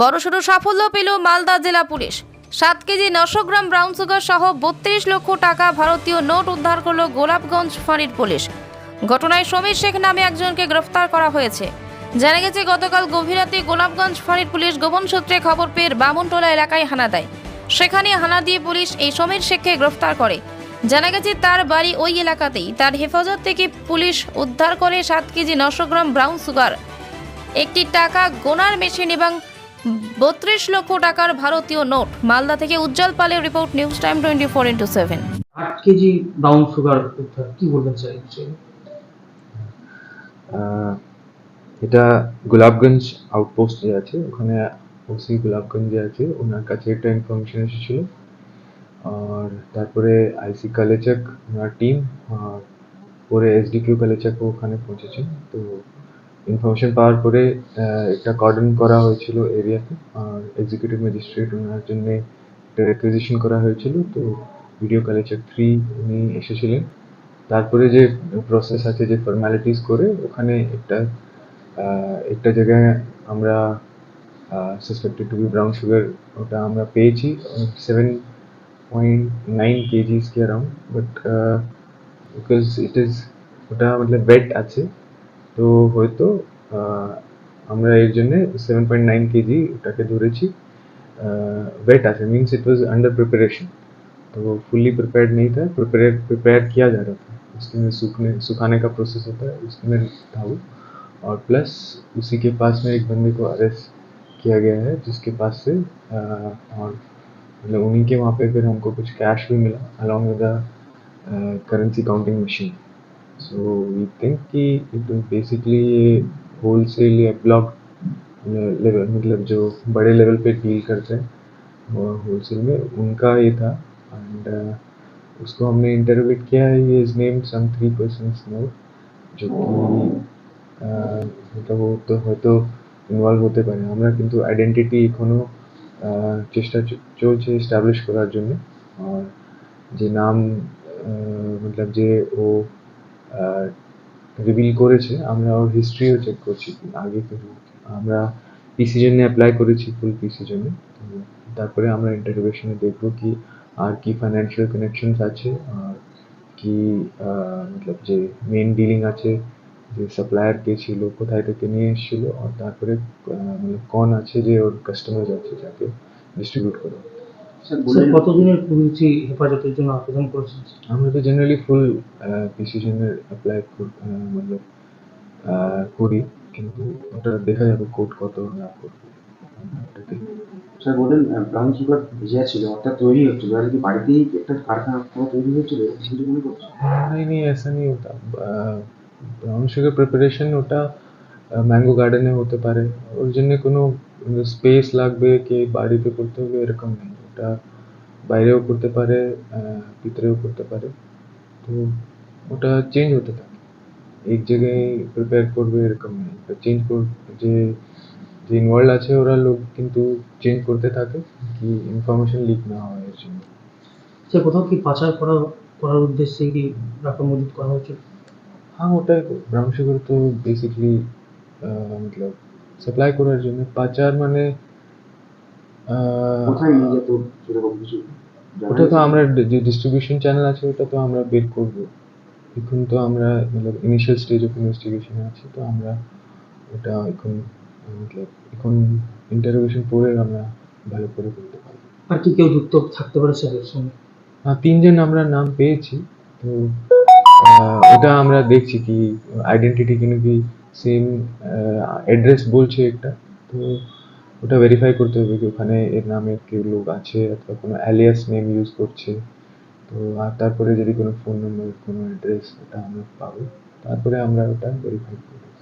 বড়সড় সাফল্য পেল মালদা জেলা পুলিশ। সাত কেজি নশো গ্রাম ব্রাউন সুগার সহ বত্রিশ লক্ষ টাকা ভারতীয় নোট উদ্ধার করল গোলাপগঞ্জ ফাঁড়ির পুলিশ। ঘটনায় সমীর শেখ নামে একজনকে গ্রেফতার করা হয়েছে। জানা গেছে, গতকাল গভীর রাতে গোলাপগঞ্জ ফাঁড়ির পুলিশ গোপন সূত্রে খবর পেয়ে বামুনটোলা এলাকায় হানা দেয়। সেখানে হানা দিয়ে পুলিশ এই সমীর শেখকে গ্রেফতার করে। জানা গেছে, তার বাড়ি ওই এলাকাতেই। তার হেফাজত থেকে পুলিশ উদ্ধার করে সাত কেজি নশো গ্রাম ব্রাউন সুগার, একটি টাকা গোনার মেশিন এবং বত্রিশ লক্ষ টাকার ভারতীয় নোট। মালদা থেকে উজ্জ্বল পালের report News Time twenty four into seven. আট কেজি ব্রাউন সুগার উদ্ধার কি বলবেন স্যার এটা গোলাপগঞ্জ আউটপোস্ট যে আছে ওখানে ওসি গোলাপগঞ্জ আছে ওনার কাছে একটা ইনফরমেশন এসেছিল। আর তারপরে আইসি কালেচাক ওনার টিম আর পরে এসডিকিউ কালেচাকও ওখানে পৌঁছেছেন। তো ইনফরমেশন পাওয়ার পরে একটা কর্ডন করা হয়েছিল এরিয়াতে আর এক্সিকিউটিভ ম্যাজিস্ট্রেট ওনার জন্য একটা রেকুইজিশন করা হয়েছিল। তো ভিডিও কালেচাক থ্রি উনি এসেছিলেন। তারপরে যে প্রসেস আছে, যে ফর্মালিটিস করে, ওখানে একটা একটা জায়গায় আমরা suspected to be brown sugar ওটা আমরা পেয়েছি। Seven point nine kgs K around but because it is ওটা মতলব বেড আছে। তো হয়তো আহ, আমরা এর জন্য সেভেন পয়েন্ট নাইন কেজি ওটাকে ধরেছি वेट আছে means it was under preparation तो वो फुल्ली प्रिपेयर्ड नहीं था प्रिपेयर प्रिपेयर किया जा रहा था उसके में सूखने सुखाने का प्रोसेस होता है उसमें था वो और प्लस उसी के पास में एक बंदे को अरेस्ट किया गया है जिसके पास से अ, और मतलब उन्हीं के वहाँ पे फिर हमको कुछ कैश भी मिला along with currency counting machine so we think कि इट बेसिकली ये होलसेल या ब्लॉक लेवल मतलब जो बड़े लेवल पे डील करते हैं वो होलसेल में उनका ये था एंड उसको हमने इंटरव्यूट किया है ये is name some three persons more जो कि আহ, मतलब वो তো হয়তো ইনভলভ হতে পারে আমরা কিন্তু আইডেন্টিটি এখনো আহ, চেষ্টা চ- চলছে এস্টাবলিশ করার জন্য আর যে নাম আহ, মতলব যে ও রিভিল করেছে, আমরা ওর হিস্ট্রিও চেক করছি, আগে আমরা পিসি জন্য অ্যাপ্লাই করেছি ফুল পিসি জন্য তারপরে আমরা ইন্টারভিউশনে দেখব কি, আর কি ফাইন্যান্সিয়াল কানেকশনস আছে, আর কি মতলব যে মেন ডিলিং আছে, যে সাপ্লায়ার কে ছিল, কোথায় থেকে নিয়ে এসেছিল, আর তারপরে মানে কোন আছে যে ওর কাস্টমার আছে যাকে ডিস্ট্রিবিউট করে। স্যার কতদিনের পুলিশি হেফাজতের জন্য আবেদন করেছেন? আমরা তো জেনারেলি ফুল ডিসিশনের অ্যাপ্লাই করি কিন্তু ওটা দেখা যাবে কোর্ট কত না করবে স্যার বলেন ব্রাউন সুগার ভেজা ছিল অর্থাৎ তৈরি হচ্ছিল আর কি বাড়িতেই একটা কারখানা তৈরি মনে নাই নাই ব্রাউন সুগার প্রিপারেশন ওটা ম্যাঙ্গো গার্ডেনে হতে পারে। ওর জন্য কোনো স্পেস লাগবে কে বাড়িতে করতে হবে এরকম নেই। ওটা বাইরেও করতে পারে আহ, ভিতরেও করতে পারে তো ওটা চেঞ্জ হতে থাকে এক জায়গায় প্রিপেয়ার করবে এরকম নেই চেঞ্জ কর যে যে ইনভলভ আছে ওরা লোক কিন্তু চেঞ্জ করতে থাকে কি ইনফরমেশন লিক না হয় এর জন্য স্যার কোথাও কি পাচার করা করার উদ্দেশ্যে কি রাখা মজুত করা হয়েছে हाँ होता है ब्राउन शुगर तो बेसिकली मतलब সাপ্লাই করার জন্য পাচার মানে আহ, কোথায় নিয়ে যেত সেরকম কিছু ওটা তো আমরা যে ডিস্ট্রিবিউশন চ্যানেল আছে ওটা তো আমরা বের করব। এখন তো আমরা মানে ইনিশিয়াল স্টেজ অফ ইনভেস্টিগেশন আছে তো আমরা ওটা এখন মতলব এখন ইন্টারোগেশন পরে আমরা ভালো করে বলতে পারি আর কি কেউ যুক্ত থাকতে পারে স্যারের সঙ্গে? তিনজন আমরা নাম পেয়েছি তো ওটা আমরা দেখছি কি আইডেন্টিটি কিন্তু কি সেম অ্যাড্রেস বলছে একটা তো ওটা ভেরিফাই করতে হবে কি ওখানে এর নামে কেউ লোক আছে অথবা কোনো অ্যালিয়াস নেম ইউজ করছে। তো, আর তারপরে যদি কোনো ফোন নম্বর কোনো অ্যাড্রেস ওটা আমরা পাবো, তারপরে আমরা ওটা ভেরিফাই করব।